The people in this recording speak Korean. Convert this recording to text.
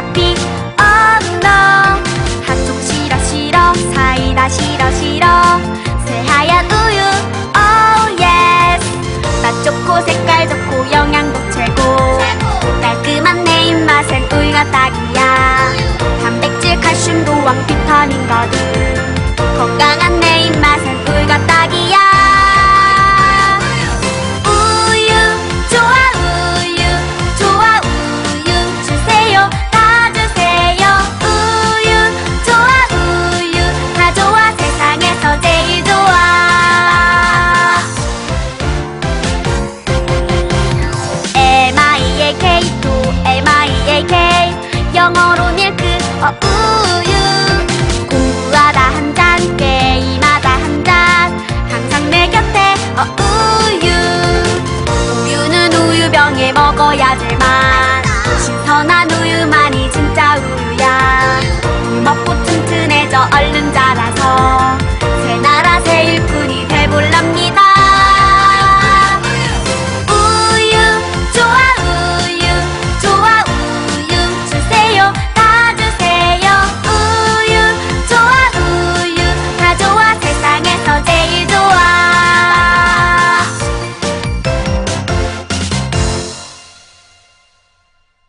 커피 Oh no 핫초 싫어 싫어 사이다 싫어 싫어. 새하얀 우유 Oh yes. 맛 좋고 색깔 좋고 영양도 최고. 깔끔한 내 입맛엔 우유가 딱이야. 단백질 칼슘도 왕 비타민 가득 건강한 Nghe bố.